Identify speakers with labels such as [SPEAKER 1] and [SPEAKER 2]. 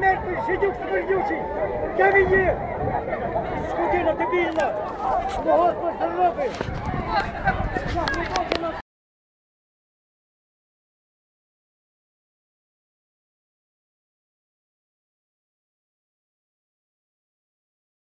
[SPEAKER 1] Мельник, жидюк смердючий, де він є? Скотина дебільна, мого зробив.